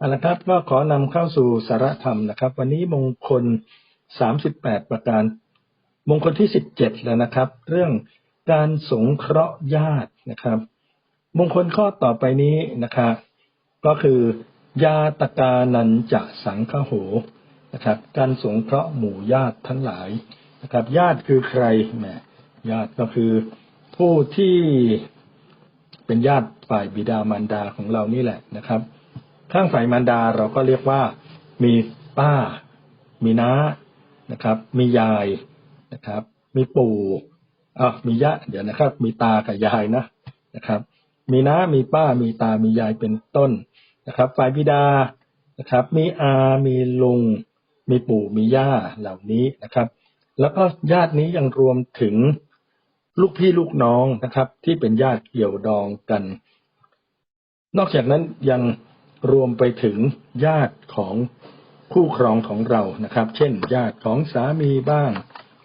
เอาละครับก็ขอนำเข้าสู่สารธรรมนะครับ วันนี้มงคลสามสิบแปดประการ มงคลที่สิบเจ็ดแล้วนะครับ เรื่องการสงเคราะห์ญาตินะครับ มงคลข้อต่อไปนี้นะครับก็คือยาตกานันจะสังฆโหนะครับ การสงเคราะห์หมู่ญาติทั้งหลายนะครับ ญาติคือใครแหมญาติก็คือผู้ที่เป็นญาติฝ่ายบิดามารดาของเรานี่แหละนะครับ ข้างฝ่ายมารดาเราก็เรียกว่า มีป้า มีน้านะครับ มียายนะครับ มีปู่อะมียะ เดี๋ยวนะครับ มีตากับยายนะนะครับ มีน้ามีป้า มีตามียายเป็นต้นนะครับ ฝ่ายบิดานะครับ มีอามีลุง มีปู่มีย่าเหล่านี้นะครับ แล้วก็ญาตินี้ยังรวมถึงลูกพี่ลูกน้องนะครับ ที่เป็นญาติเกี่ยวดองกัน นอกจากนั้นยัง รวมไปถึงญาติของคู่ครองของเรานะครับ เช่น ญาติของสามีบ้าง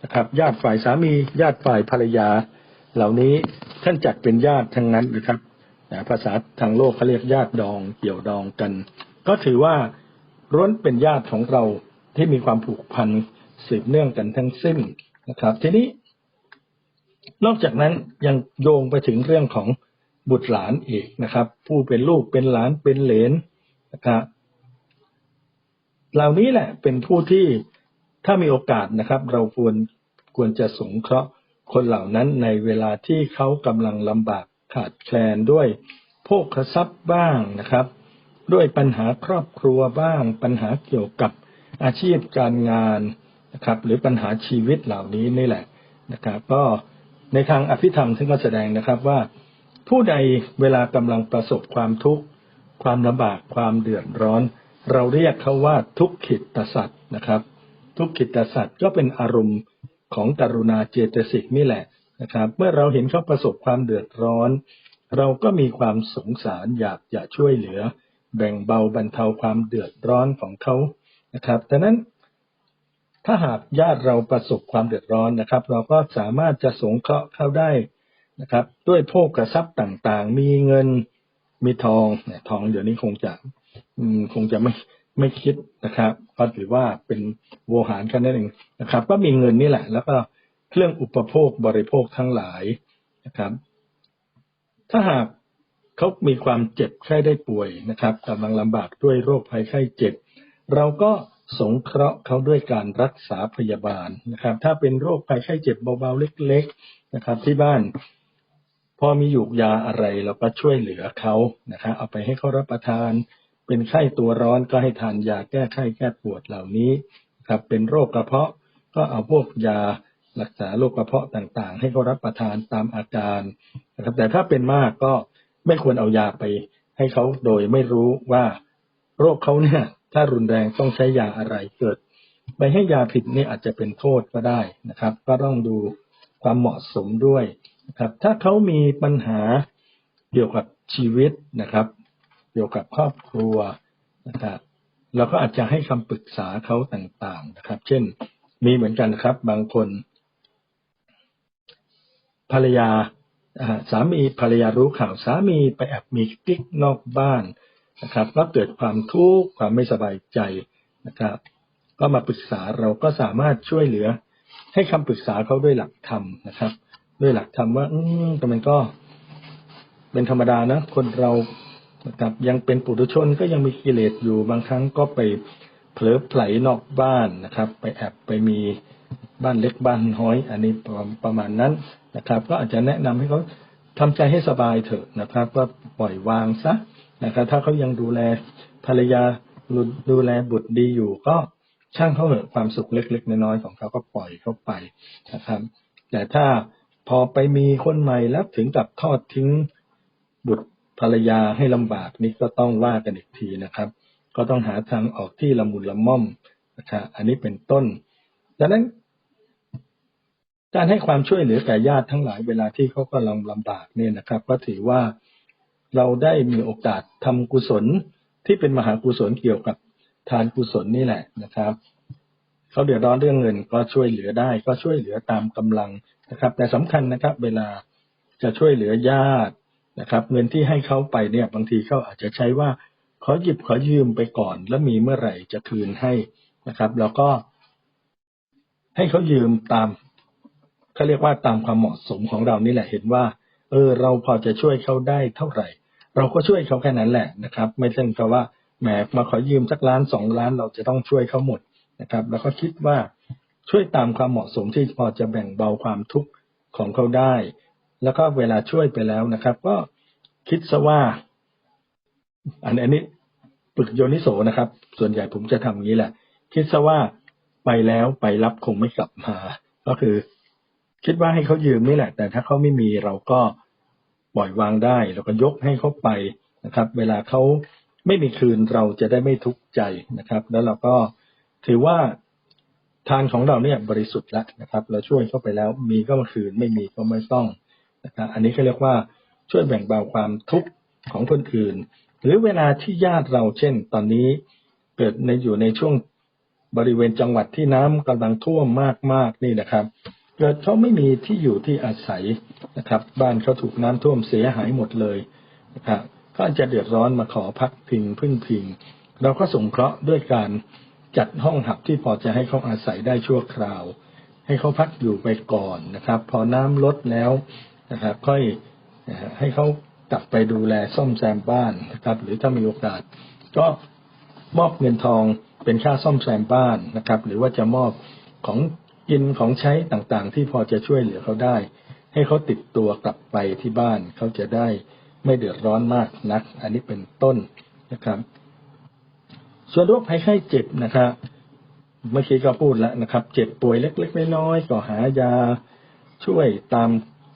นะครับ ญาติฝ่ายสามีญาติฝ่ายภรรยา เหล่านี้ท่านจัดเป็นญาติทั้งนั้นนะครับภาษาทางโลกเขาเรียกญาติดองเกี่ยวดองกัน ก็ถือว่าร้วนเป็นญาติของเราที่มีความผูกพันสืบเนื่องกันทั้งสิ้นนะครับ ทีนี้ นอกจากนั้นยังโยงไปถึงเรื่องของ บุตรหลานอีกนะครับ ผู้เป็นลูกเป็นหลานเป็นเหลนนะครับเหล่านี้แหละเป็นผู้ที่ถ้ามีโอกาสนะครับ เราควรควรจะสงเคราะห์คนเหล่านั้นในเวลาที่เขากำลังลำบากขาดแคลนด้วยโภคทรัพย์บ้างนะครับ ด้วยปัญหาครอบครัวบ้าง ปัญหาเกี่ยวกับอาชีพการงานนะครับ หรือปัญหาชีวิตเหล่านี้นี่แหละนะครับ ก็ในทางอภิธรรมซึ่งก็แสดงนะครับว่า ผู้ใดเวลากำลังประสบความทุกข์ความลำบากความเดือดร้อน เราเรียกเขาว่าทุกขิตสัตว์นะครับ ทุกขิตสัตว์ก็เป็นอารมณ์ของกรุณาเจตสิกนี่แหละนะครับ เมื่อเราเห็นเขาประสบความเดือดร้อน เราก็มีความสงสารอยากจะช่วยเหลือ แบ่งเบาบรรเทาความเดือดร้อนของเขานะครับดังนั้นถ้าหากญาติเราประสบความเดือดร้อนนะครับ เราก็สามารถจะสงเคราะห์เขาได้ นะครับ ด้วยโภคทรัพย์ต่างๆ มีเงินมีทองเนี่ยทองเดี๋ยวนี้คงจะคงจะไม่ไม่คิดนะครับ ก็ถือว่าเป็นโวหารแค่นั้นเองนะครับ ก็มีเงินนี่แหละ แล้วก็เครื่องอุปโภคบริโภคทั้งหลายนะครับ ถ้าหากเขามีความเจ็บไข้ได้ป่วยนะครับกำลังลำบากด้วยโรคภัยไข้เจ็บ เราก็สงเคราะห์เขาด้วยการรักษาพยาบาลนะครับ ถ้าเป็นโรคภัยไข้เจ็บเบาๆเล็ก ๆนะครับ ที่บ้าน พอมีหยูกยาอะไรเราก็ช่วยเหลือเขานะครับเอาไปให้เขารับประทาน เป็นไข้ตัวร้อนก็ให้ทานยาแก้ไข้แก้ปวดเหล่านี้ครับเป็นโรคกระเพาะก็เอาพวกยารักษาโรคกระเพาะต่างๆ ให้เขารับประทานตามอาการนะครับแต่ถ้าเป็นมากก็ไม่ควรเอายาไปให้เขาโดยไม่รู้ว่าโรคเขาเนี่ยถ้ารุนแรงต้องใช้ยาอะไรเกิด ไปให้ยาผิดนี่อาจจะเป็นโทษก็ได้นะครับ ก็ต้องดูความเหมาะสมด้วย นะครับ ถ้าเขามีปัญหาเกี่ยวกับชีวิตนะครับ เกี่ยวกับครอบครัวนะครับเราก็อาจจะให้คำปรึกษาเขาต่างๆนะครับ เช่น มีเหมือนกันครับ บางคน ภรรยาสามีภรรยารู้ข่าวสามีไปแอบมีกิ๊กนอกบ้านนะครับก็เกิดความทุกข์ความไม่สบายใจนะครับ ก็มาปรึกษาเราก็สามารถช่วยเหลือ ให้คำปรึกษาเขาด้วยหลักธรรมนะครับ ด้วยหลักธรรมว่า อืมแต่มันก็เป็นธรรมดานะ คนเรานะครับยังเป็นปุถุชนก็ยังมีกิเลสอยู่บางครั้งก็ไปเผลอไผลนอกบ้านนะครับ ไปแอบไปมีบ้านเล็กบ้านน้อย อันนี้ประมาณนั้นนะครับ ก็อาจจะแนะนำให้เขาทำใจให้สบายเถอะนะครับ ว่าปล่อยวางซะนะครับ ถ้าเขายังดูแลภรรยาดูแลบุตรดีอยู่ ก็ช่างเขาเหอะความสุขเล็ก ๆ น้อยๆของเขาก็ปล่อยเขาไปนะครับ แต่ถ้า พอไปมีคนใหม่แล้วถึงกับทอดทิ้งบุตรภรรยาให้ลำบากนี่ก็ต้องว่ากันอีกทีนะครับ ก็ต้องหาทางออกที่ละมุนละม่อมนะครับอันนี้เป็นต้นดังนั้น การให้ความช่วยเหลือแก่ญาติทั้งหลายเวลาที่เขากำลังลำบากเนี่ยนะครับ ก็ถือว่าเราได้มีโอกาสทำกุศลที่เป็นมหากุศลเกี่ยวกับทานกุศลนี่แหละนะครับเขาเดือดร้อนเรื่องเงินก็ช่วยเหลือได้ ก็ช่วยเหลือตามกำลัง นะครับ แต่สำคัญนะครับ เวลาจะช่วยเหลือญาตินะครับ เงินที่ให้เขาไปเนี่ยบางทีเขาอาจจะใช้ว่าขอหยิบขอยืมไปก่อน แล้วมีเมื่อไหร่จะคืนให้นะครับ แล้วก็ ให้เขายืมตามเขาเรียกว่าตามความเหมาะสมของเรานี่แหละเห็นว่า เออ เราพอจะช่วยเขาได้เท่าไหร่ เราก็ช่วยเขาแค่นั้นแหละนะครับ ไม่ใช่กับว่าแหมมาขอยืมสักล้านสองล้านเราจะต้องช่วยเขาหมดนะครับ แล้วก็คิดว่า ช่วยตามความเหมาะสมที่พอจะแบ่งเบาความทุกข์ของเขาได้ แล้วก็เวลาช่วยไปแล้วนะครับ ก็คิดซะว่า อันนี้ปึกโยนิโสนะครับ ส่วนใหญ่ผมจะทำอย่างนี้แหละ คิดซะว่าไปแล้วไปรับคงไม่กลับมา ก็คือ คิดว่าให้เขายืมนี่แหละ แต่ถ้าเขาไม่มีเราก็ปล่อยวางได้แล้วก็ยกให้เขาไปนะครับ เวลาเขาไม่มีคืนเราจะได้ไม่ทุกข์ใจนะครับ แล้วเราก็ถือว่า ทานของเราเนี่ยบริสุทธิ์แล้วนะครับ เราช่วยเข้าไปแล้วมีก็มาคืนไม่มีก็ไม่ต้องนะครับอันนี้เขาเรียกว่าช่วยแบ่งเบาความทุกข์ของคนอื่น หรือเวลาที่ญาติเราเช่น ตอนนี้เกิดในอยู่ในช่วงบริเวณจังหวัดที่น้ำกำลังท่วมมากๆนี่นะครับเกิดเขาไม่มีที่อยู่ที่อาศัยนะครับ บ้านเขาถูกน้ำท่วมเสียหายหมดเลยนะครับก็อาจจะเดือดร้อนมาขอพักพิงพึ่งพิง เราก็สงเคราะห์ด้วยการ จัดห้องหับที่พอจะให้เขาอาศัยได้ชั่วคราว ให้เขาพักอยู่ไปก่อนนะครับ พอน้ำลดแล้วนะครับ ค่อยให้เขากลับไปดูแลซ่อมแซมบ้านนะครับ หรือถ้ามีโอกาส ก็มอบเงินทองเป็นค่าซ่อมแซมบ้านนะครับ หรือว่าจะมอบของกินของใช้ต่างๆ ที่พอจะช่วยเหลือเขาได้ ให้เขาติดตัวกลับไปที่บ้านเขาจะได้ไม่เดือดร้อนมากนัก อันนี้เป็นต้นนะครับ ส่วนโรคภัยไข้เจ็บนะครับเมื่อกี้ก็พูดแล้วนะครับ เจ็บป่วยเล็กๆน้อยๆก็หายาช่วยตาม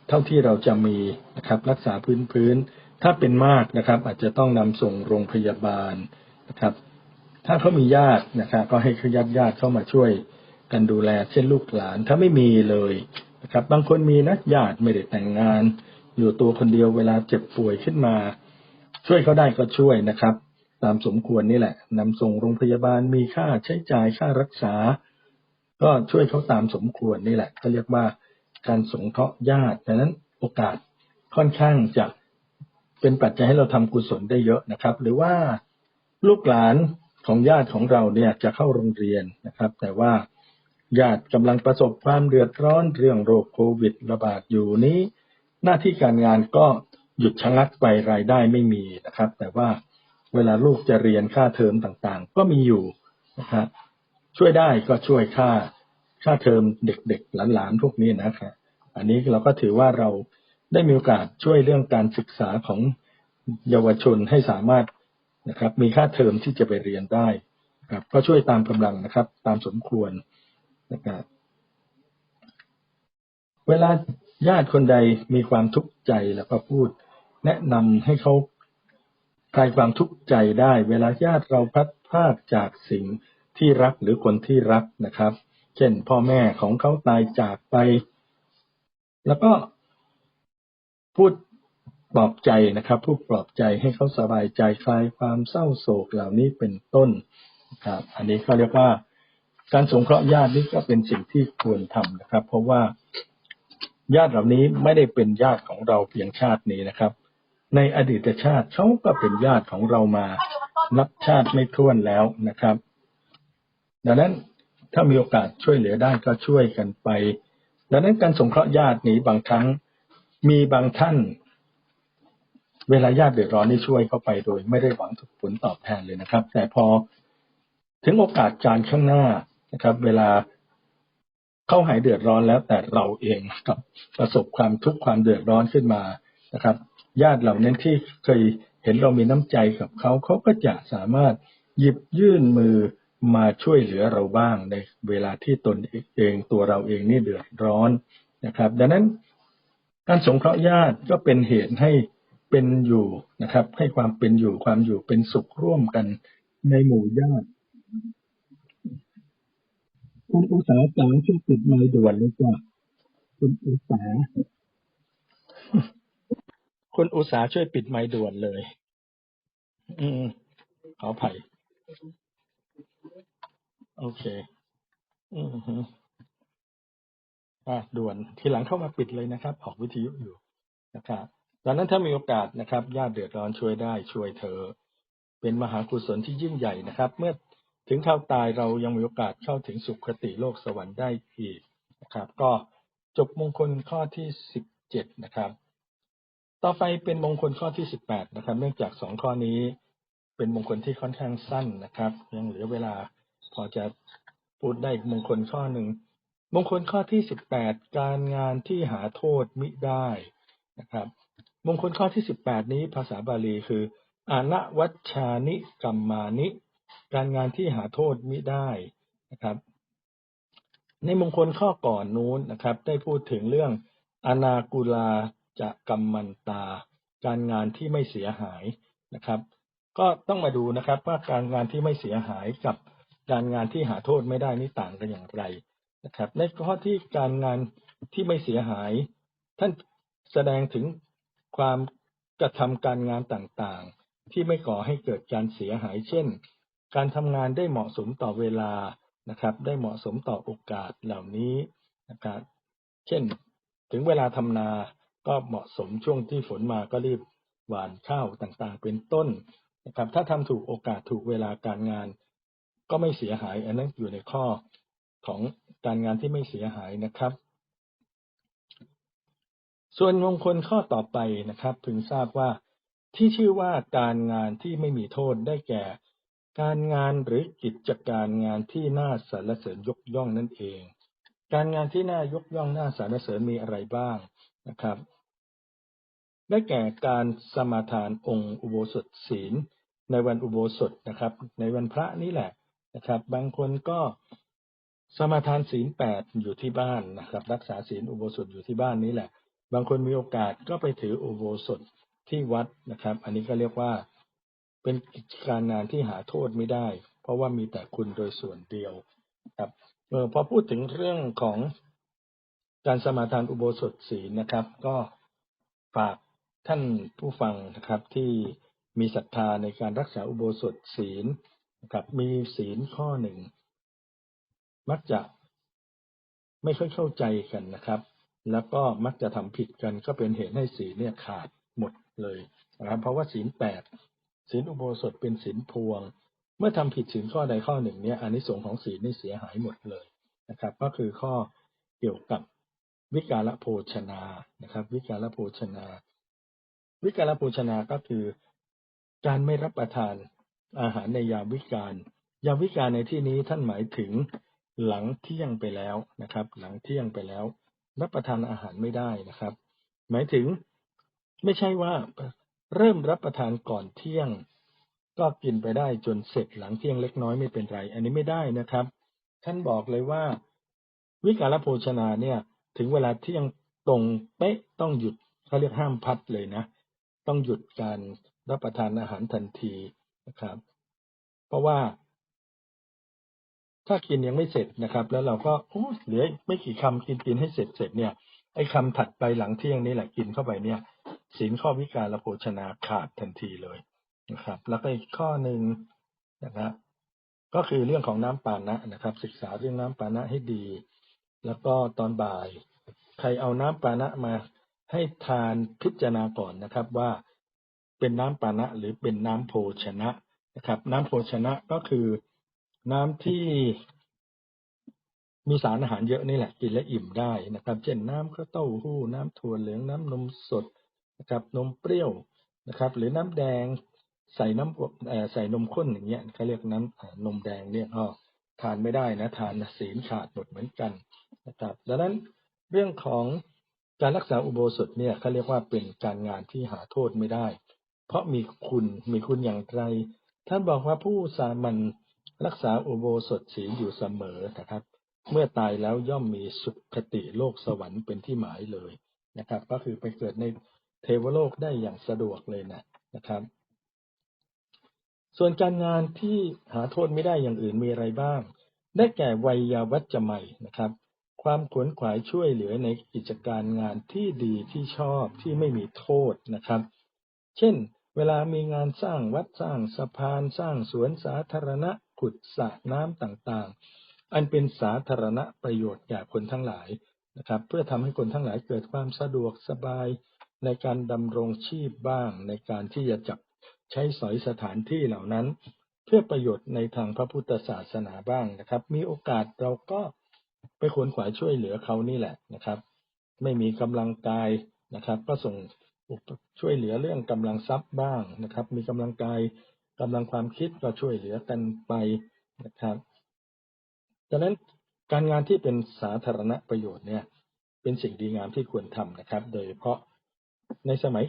เท่าที่เราจะมีนะครับ รักษาพื้นๆถ้าเป็นมากนะครับ อาจจะต้องนำส่งโรงพยาบาลนะครับ ถ้าเขามีญาตินะครับ ก็ให้ญาติญาติเข้ามาช่วยกันดูแลเช่นลูกหลาน ถ้าไม่มีเลยนะครับ บางคนมีนะญาติไม่ได้แต่งงาน อยู่ตัวคนเดียวเวลาเจ็บป่วยขึ้นมา ช่วยเขาได้ก็ช่วยนะครับ ตามสมควรนี่แหละนำส่งโรงพยาบาลมีค่าใช้จ่ายค่ารักษา ก็ช่วยเขาตามสมควรนี่แหละเขาเรียกว่าการสงเคราะห์ญาติดังนั้นโอกาสค่อนข้างจะเป็นปัจจัยให้เราทำกุศลได้เยอะนะครับ หรือว่าลูกหลานของญาติของเราเนี่ยจะเข้าโรงเรียนนะครับ แต่ว่าญาติกำลังประสบความเดือดร้อนเรื่องโรคโควิดระบาดอยู่นี้ หน้าที่การงานก็หยุดชะงักไปรายได้ไม่มีนะครับ แต่ว่า เวลาลูกจะเรียนค่าเทอมต่างๆ ก็มีอยู่นะครับช่วยได้ก็ช่วยค่าค่าเทอมเด็กๆหลานๆพวกนี้นะครับอันนี้เราก็ถือว่าเราได้มีโอกาสช่วยเรื่องการศึกษาของเยาวชนให้สามารถนะครับ มีค่าเทอมที่จะไปเรียนได้ครับ ก็ช่วยตามกำลังนะครับ ตามสมควรนะครับเวลาญาติคนใดมีความทุกข์ใจแล้วก็พูด แนะนำให้เขา คลายความทุกข์ใจได้เวลาญาติเราพัดพาดจากสิ่งที่รักหรือคนที่รักนะครับ เช่น พ่อแม่ของเขาตายจากไป แล้วก็พูดปลอบใจนะครับพูดปลอบใจให้เขาสบายใจคลายความเศร้าโศกเหล่านี้เป็นต้นครับ อันนี้เขาเรียกว่าการสงเคราะห์ญาตินี่ก็เป็นสิ่งที่ควรทำนะครับ เพราะว่าญาติเหล่านี้ไม่ได้เป็นญาติของเราเพียงชาตินี้นะครับ ในอดีตชาติเขาก็เป็นญาติของเรามา นับชาติไม่ถ้วนแล้วนะครับ ดังนั้นถ้ามีโอกาสช่วยเหลือได้ก็ช่วยกันไป ดังนั้นการสงเคราะห์ญาตินี้บางครั้งมีบางท่าน เวลาญาติเดือดร้อนนี่ช่วยเข้าไปโดย ไม่ได้หวังผลตอบแทนเลยนะครับ แต่พอถึงโอกาสการข้างหน้านะครับ เวลาเข้าหายเดือดร้อนแล้วแต่เราเองกับประสบความทุกข์ความเดือดร้อนขึ้นมานะครับ ญาติเหล่านั้นที่เคยเห็นเรามีน้ำใจกับเขาเขาก็จะสามารถหยิบยื่นมือมาช่วยเหลือเราบ้างในเวลาที่ตนเองตัวเราเองนี่เดือดร้อนนะครับ ดังนั้นการสงเคราะห์ญาติก็เป็นเหตุให้เป็นอยู่นะครับ ให้ความเป็นอยู่ความอยู่เป็นสุขร่วมกันในหมู่ญาติคุณอุตสาหจ๋าช่วยปิดไมค์ด่วนเลยจ้ะคุณอุตสาห คุณอุตสาช่วยปิดไมค์ด่วนเลย อืมขออภัยโอเค อืมฮึอะด่วน ทีหลังเข้ามาปิดเลยนะครับ ออกวิทยุอยู่นะครับดังนั้นถ้ามีโอกาสนะครับญาติเดือดร้อนช่วยได้ ช่วยเธอ เป็นมหากุศลที่ยิ่งใหญ่นะครับ เมื่อถึงข่าวตายเรายังมีโอกาสเข้าถึงสุคติโลกสวรรค์ได้อีกนะครับ ก็จบมงคลข้อที่สิบเจ็ดนะครับ ต่อไปเป็นมงคลข้อที่สิบแปดนะครับ เนื่องจากสองข้อนี้เป็นมงคลที่ค่อนข้างสั้นนะครับ ยังเหลือเวลาพอจะพูดได้มงคลข้อหนึ่งมงคลข้อที่สิบแปดการงานที่หาโทษมิได้นะครับ มงคลข้อที่สิบแปดนี้ภาษาบาลีคืออาณวัชชานิกรรมานิ การงานที่หาโทษมิได้นะครับ ในมงคลข้อก่อนนู้นนะครับ ได้พูดถึงเรื่องอนากุลา จะกรรมมันตา การงานที่ไม่เสียหายนะครับ ก็ต้องมาดูนะครับว่าการงานที่ไม่เสียหายกับการงานที่หาโทษไม่ได้นี่ต่างกันอย่างไรนะครับ ในข้อที่การงานที่ไม่เสียหาย ท่านแสดงถึงความกระทำการงานต่างๆ ที่ไม่ก่อให้เกิดการเสียหาย เช่น การทำงานได้เหมาะสมต่อเวลานะครับ ได้เหมาะสมต่อโอกาสเหล่านี้นะครับ เช่น ถึงเวลาทำนา ก็เหมาะสมช่วงที่ฝนมาก็รีบหว่านข้าวต่างๆ เป็นต้นนะครับ ถ้าทำถูกโอกาสถูกเวลาการงาน ก็ไม่เสียหาย อันนั้นอยู่ในข้อของการงานที่ไม่เสียหายนะครับ ส่วนมงคลข้อต่อไปนะครับ พึงทราบว่าที่ชื่อว่าการงานที่ไม่มีโทษได้แก่ การงานหรือกิจการงานที่น่าสรรเสริญยกย่องนั่นเอง การงานที่น่ายกย่องน่าสรรเสริญมีอะไรบ้างนะครับ ได้แก่การสมาทานองค์อุโบสถศีล ในวันอุโบสถนะครับ ในวันพระนี่แหละนะครับ บางคนก็สมาทานศีลแปดอยู่ที่บ้านนะครับ รักษาศีลอุโบสถอยู่ที่บ้านนี้แหละ บางคนมีโอกาสก็ไปถืออุโบสถที่วัดนะครับ อันนี้ก็เรียกว่าเป็นกิจการงานที่หาโทษไม่ได้ เพราะว่ามีแต่คุณโดยส่วนเดียวครับเออพอพูดถึงเรื่องของการสมาทานอุโบสถศีลนะครับ ก็ฝาก ท่านผู้ฟังนะครับที่มีศรัทธาในการรักษาอุโบสถศีลนะครับมีศีลข้อหนึ่ง มักจะไม่ค่อยเข้าใจกันนะครับ แล้วก็มักจะทำผิดกันก็เป็นเหตุให้ศีลเนี่ยขาดหมดเลยนะครับเพราะว่าศีลแปดศีลอุโบสถเป็นศีลพวง เมื่อทำผิดศีลข้อใดข้อหนึ่งเนี่ยอานิสงส์ของศีลนี่เสียหายหมดเลยนะครับ ก็คือข้อเกี่ยวกับวิกาลโภชนานะครับ วิกาลโภชนา วิกาลโภชนาก็คือการไม่รับประทานอาหารในยามวิกาลยามวิกาลในที่นี้ท่านหมายถึงหลังเที่ยงไปแล้วนะครับ หลังเที่ยงไปแล้ว รับประทานอาหารไม่ได้นะครับ หมายถึงไม่ใช่ว่าเริ่มรับประทานก่อนเที่ยง ก็กินไปได้จนเสร็จหลังเที่ยงเล็กน้อยไม่เป็นไร อันนี้ไม่ได้นะครับ ท่านบอกเลยว่า วิกาลโภชนาเนี่ย ถึงเวลาเที่ยงตรงเป๊ะต้องหยุดเขาเรียกห้ามพัดเลยนะ ต้องหยุดการรับประทานอาหารทันทีนะครับ เพราะว่าถ้ากินยังไม่เสร็จนะครับ แล้วเราก็โอ้เหลือไม่กี่คำกินกินให้เสร็จเสร็จเนี่ยไอ้คำถัดไปหลังเที่ยงนี่แหละกินเข้าไปเนี่ยศีลข้อวิการละโภชนาขาดทันทีเลยนะครับ แล้วก็อีกข้อหนึ่งนะครับ ก็คือเรื่องของน้ำปานะนะครับ ศึกษาเรื่องน้ำปานะให้ดี แล้วก็ตอนบ่าย ใครเอาน้ำปานะมา ให้ทานพิจารณาก่อนนะครับว่าเป็นน้ำปานะหรือเป็นน้ำโภชนะนะครับ น้ำโภชนะก็คือน้ำที่มีสารอาหารเยอะนี่แหละกินและอิ่มได้นะครับ เช่นน้ำข้าวเต้าหู้ น้ำถั่วเหลืองน้ำนมสดนะครับ นมเปรี้ยวนะครับ หรือน้ำแดงใส่น้ำใส่นมข้นอย่างเงี้ยเขาเรียกน้ำนมแดงเนี่ยก็ทานไม่ได้นะทานศีลขาดหมดเหมือนกันนะครับ ดังนั้นเรื่องของ การรักษาอุโบสถเนี่ยเขาเรียกว่าเป็นการงานที่หาโทษไม่ได้ เพราะมีคุณมีคุณอย่างไร ท่านบอกว่าผู้สามัญรักษาอุโบสถศีลอยู่เสมอนะครับ เมื่อตายแล้วย่อมมีสุขติโลกสวรรค์เป็นที่หมายเลยนะครับ ก็คือไปเกิดในเทวโลกได้อย่างสะดวกเลยนะนะครับ ส่วนการงานที่หาโทษไม่ได้อย่างอื่นมีอะไรบ้าง ได้แก่วัยยาวัจจะใหม่นะครับ ความขวนขวายช่วยเหลือในกิจการงานที่ดีที่ชอบที่ไม่มีโทษนะครับ เช่น เวลามีงานสร้างวัดสร้างสะพานสร้างสวนสาธารณะขุดสระน้ำต่างๆ อันเป็นสาธารณประโยชน์แก่คนทั้งหลายนะครับ เพื่อทำให้คนทั้งหลายเกิดความสะดวกสบายในการดำรงชีพบ้างในการที่จะจับใช้สอยสถานที่เหล่านั้น เพื่อประโยชน์ในทางพระพุทธศาสนาบ้างนะครับ มีโอกาสเราก็ ไปขวนขวายช่วยเหลือเขานี่แหละนะครับ ไม่มีกำลังกายนะครับ ก็ส่งช่วยเหลือเรื่องกำลังทรัพย์บ้างนะครับ มีกำลังกายกำลังความคิดก็ช่วยเหลือกันไปนะครับดังนั้นการงานที่เป็นสาธารณประโยชน์เนี่ย เป็นสิ่งดีงามที่ควรทำนะครับ โดยเฉพาะในสมัย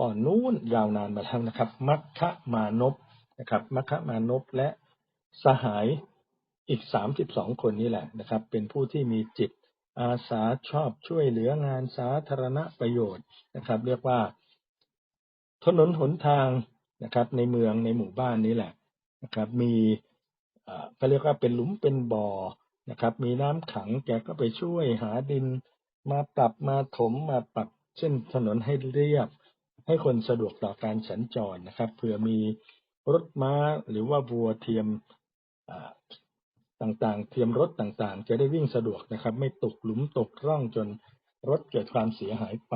ก่อนนู้นยาวนานมาแล้วนะครับ มัคคะมานพนะครับ มัคคะมานพและสหาย อีกสามสิบสองคนนี้แหละนะครับ เป็นผู้ที่มีจิตอาสาชอบช่วยเหลืองานสาธารณประโยชน์นะครับ เรียกว่าถนนหนทางนะครับ ในเมืองในหมู่บ้านนี้แหละนะครับ มีก็เรียกว่าเป็นหลุมเป็นบ่อนะครับ มีน้ำขังแกก็ไปช่วยหาดิน มาปรับมาถมมาปรับเส้นถนนให้เรียบ ให้คนสะดวกต่อการสัญจรนะครับเผื่อมีรถม้าหรือว่าวัวเทียม ต่างๆ เทียมรถต่างๆ จะได้วิ่งสะดวกนะครับ ไม่ตกหลุมตกร่องจนรถเกิดความเสียหายไป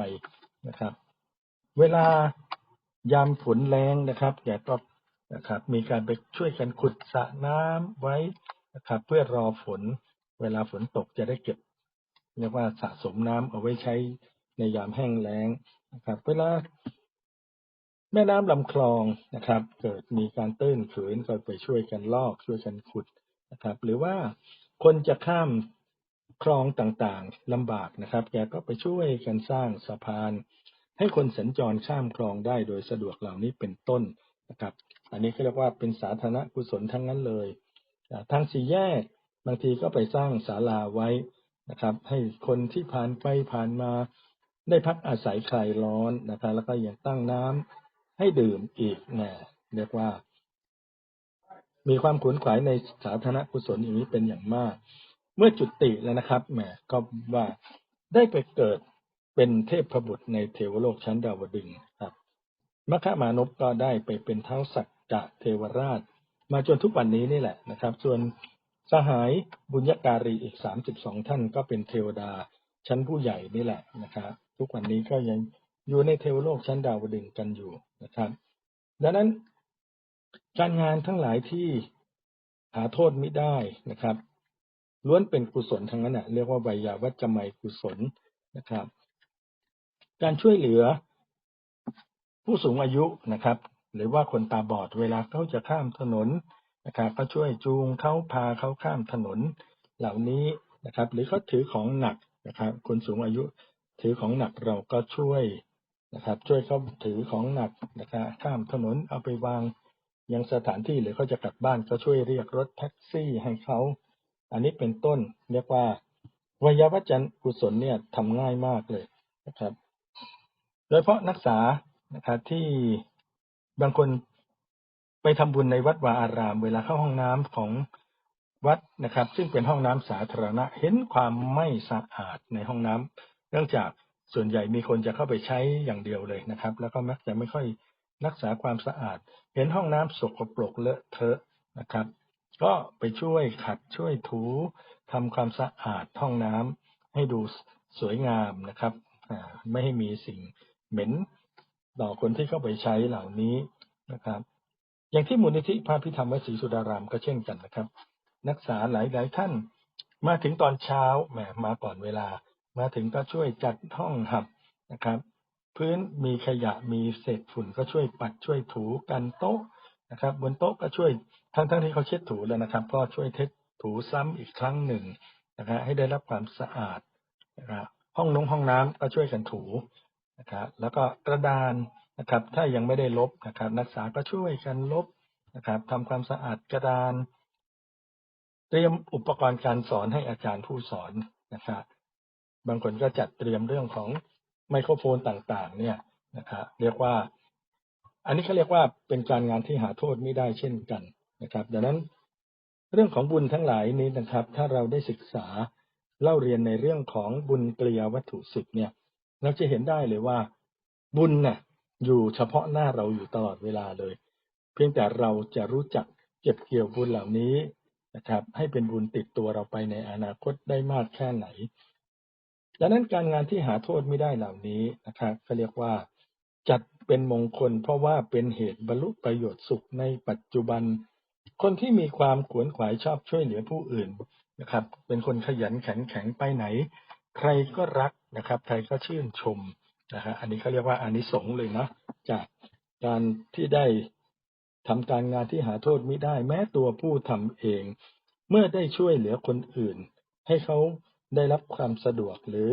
นะครับ เวลายามฝนแรงนะครับแกก็นะครับ มีการไปช่วยกันขุดสระน้ำไว้นะครับ เพื่อรอฝน เวลาฝนตกจะได้เก็บเรียกว่าสะสมน้ำเอาไว้ใช้ในยามแห้งแล้งนะครับ เวลาแม่น้ำลำคลองนะครับ เกิดมีการตื้นเขินก็ไปช่วยกันลอกช่วยกันขุด นะครับ หรือว่าคนจะข้ามคลองต่างๆลำบากนะครับ แกก็ไปช่วยกันสร้างสะพาน ให้คนสัญจรข้ามคลองได้โดยสะดวกเหล่านี้เป็นต้นนะครับ อันนี้ก็เรียกว่าเป็นสาธารณกุศลทั้งนั้นเลยทางสี่แยกบางทีก็ไปสร้างศาลาไว้นะครับ ให้คนที่ผ่านไปผ่านมาได้พักอาศัยคลายร้อนนะครับ แล้วก็ยังตั้งน้ำให้ดื่มอีกนะเรียกว่า มีความขวนขวายในสาธารณกุศลอย่างนี้เป็นอย่างมาก เมื่อจุติแล้วนะครับแหมก็ว่าได้ไปเกิดเป็นเทพบุตรในเทวโลกชั้นดาวดึงครับมคมานพก็ได้ไปเป็นเท้าสักกะเทวราช มาจนทุกวันนี้นี่แหละนะครับ ส่วนสหายบุญญาการีอีกสามสิบสองท่านก็เป็นเทวดาชั้นผู้ใหญ่นี่แหละนะครับ ทุกวันนี้ก็ยังอยู่ในเทวโลกชั้นดาวดึงกันอยู่นะครับ ดังนั้น การงานทั้งหลายที่หาโทษไม่ได้นะครับล้วนเป็นกุศลทั้งนั้นนะเรียกว่าไวยาวัจจะไมกุศลนะครับ การช่วยเหลือผู้สูงอายุนะครับ หรือว่าคนตาบอดเวลาเขาจะข้ามถนนนะครับ ก็ช่วยจูงเขาพาเขาข้ามถนนเหล่านี้นะครับ หรือเขาถือของหนักนะครับ คนสูงอายุถือของหนักเราก็ช่วยนะครับ ช่วยเขาถือของหนักนะครับข้ามถนนเอาไปวาง ยังสถานที่หรือเขาจะกลับบ้านก็ช่วยเรียกรถแท็กซี่ให้เขา อันนี้เป็นต้นเรียกว่าวยวัจนกุศลเนี่ยทำง่ายมากเลยนะครับ โดยเพราะนักษานะครับที่บางคนไปทำบุญในวัดวาอาราม เวลาเข้าห้องน้ำของวัดนะครับ ซึ่งเป็นห้องน้ำสาธารณะ เห็นความไม่สะอาดในห้องน้ำเนื่องจากส่วนใหญ่มีคนจะเข้าไปใช้อย่างเดียวเลยนะครับ แล้วก็มักจะไม่ค่อย รักษาความสะอาด เห็นห้องน้ำสกปรกเลอะเทอะนะครับ ก็ไปช่วยขัดช่วยถูทำความสะอาดห้องน้ำให้ดูสวยงามนะครับไม่ให้มีสิ่งเหม็นต่อคนที่เข้าไปใช้เหล่านี้นะครับ อย่างที่มูลนิธิพระพิธรรมวสีสุดารามก็เช่นกันนะครับ นักศึกษาหลายหลายท่าน มาถึงตอนเช้าแหมมาก่อนเวลา มาถึงก็ช่วยจัดห้องหับนะครับ พื้นมีขยะมีเศษฝุ่นก็ช่วยปัดช่วยถูกันโต๊ะนะครับ บนโต๊ะก็ช่วยทั้งทั้งที่เขาเช็ดถูแล้วนะครับ ก็ช่วยเท็ดถูซ้ำอีกครั้งหนึ่งนะครับให้ได้รับความสะอาดนะครับห้องนงห้องน้ำก็ช่วยกันถูนะครับแล้วก็กระดานนะครับ ถ้ายังไม่ได้ลบนะครับ นักศึกษาก็ช่วยกันลบนะครับทำความสะอาดกระดาน เตรียมอุปกรณ์การสอนให้อาจารย์ผู้สอนนะครับบางคนก็จัดเตรียมเรื่องของ ไมโครโฟนต่างๆ เนี่ยนะครับเรียกว่า อันนี้เขาเรียกว่าเป็นการงานที่หาโทษไม่ได้เช่นกันนะครับ ดังนั้นเรื่องของบุญทั้งหลายนี้นะครับ ถ้าเราได้ศึกษาเล่าเรียนในเรื่องของบุญเกลียวัตถุสิบเนี่ย เราจะเห็นได้เลยว่าบุญนะ่ยอยู่เฉพาะหน้าเราอยู่ตลอดเวลาเลย เพียงแต่เราจะรู้จักเก็บเกี่ยวบุญเหล่านี้นะครับ ให้เป็นบุญติดตัวเราไปในอนาคตได้มากแค่ไหน ดังนั้นการงานที่หาโทษไม่ได้เหล่านี้นะครับก็เรียกว่าจัดเป็นมงคล เพราะว่าเป็นเหตุบรรลุประโยชน์สุขในปัจจุบัน คนที่มีความขวนขวายชอบช่วยเหลือผู้อื่นนะครับ เป็นคนขยันแข็งแข็งไปไหน ใครก็รักนะครับ ใครก็ชื่นชมนะฮะอันนี้เขาเรียกว่าอานิสงส์เลยนะจากการที่ได้ทำการงานที่หาโทษไม่ได้ แม้ตัวผู้ทำเอง เมื่อได้ช่วยเหลือคนอื่น ให้เขา ได้รับความสะดวกหรือ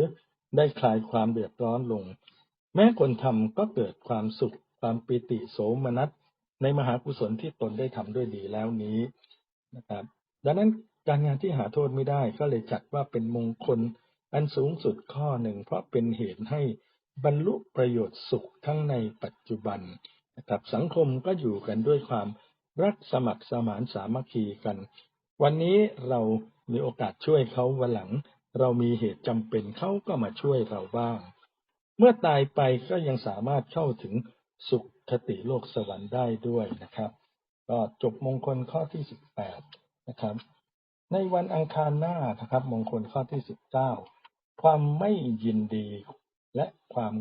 ได้คลายความเดือดร้อนลง แม้คนทำก็เกิดความสุขความปิติโสมนัสในมหากุศลที่ตนได้ทำด้วยดีแล้วนี้นะครับ ดังนั้นการงานที่หาโทษไม่ได้ก็เลยจัดว่าเป็นมงคลอันสูงสุดข้อหนึ่ง เพราะเป็นเหตุให้บรรลุประโยชน์สุขทั้งในปัจจุบันนะครับสังคมก็อยู่กันด้วยความรักสมัครสมานสามัคคีกัน วันนี้เรามีโอกาสช่วยเขาวันหลัง เรามีเหตุจำเป็นเขาก็มาช่วยเราบ้าง เมื่อตายไปก็ยังสามารถเข้าถึงสุขคติโลกสวรรค์ได้ด้วยนะครับ ก็จบมงคลข้อที่สิบแปดนะครับ ในวันอังคารหน้านะครับ มงคลข้อที่สิบเก้าความไม่ยินดีและความ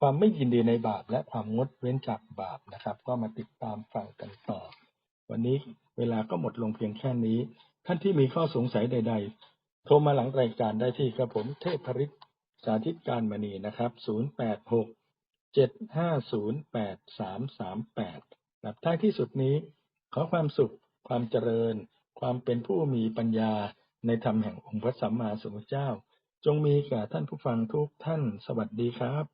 ความไม่ยินดีในบาป และความงดเว้นจากบาปนะครับ ก็มาติดตามฟังกันต่อ วันนี้เวลาก็หมดลงเพียงแค่นี้ ท่านที่มีข้อสงสัยใด ๆ โทรมาหลังรายการได้ที่ครับผมเทพริศสาธิตการมณีนะครับ 086 750 8338ครับท้ายที่สุดนี้ ขอความสุข ความเจริญ ความเป็นผู้มีปัญญาในธรรมแห่งองค์พระสัมมาสัมพุทธเจ้า จงมีแก่ท่านผู้ฟังทุกท่าน สวัสดีครับ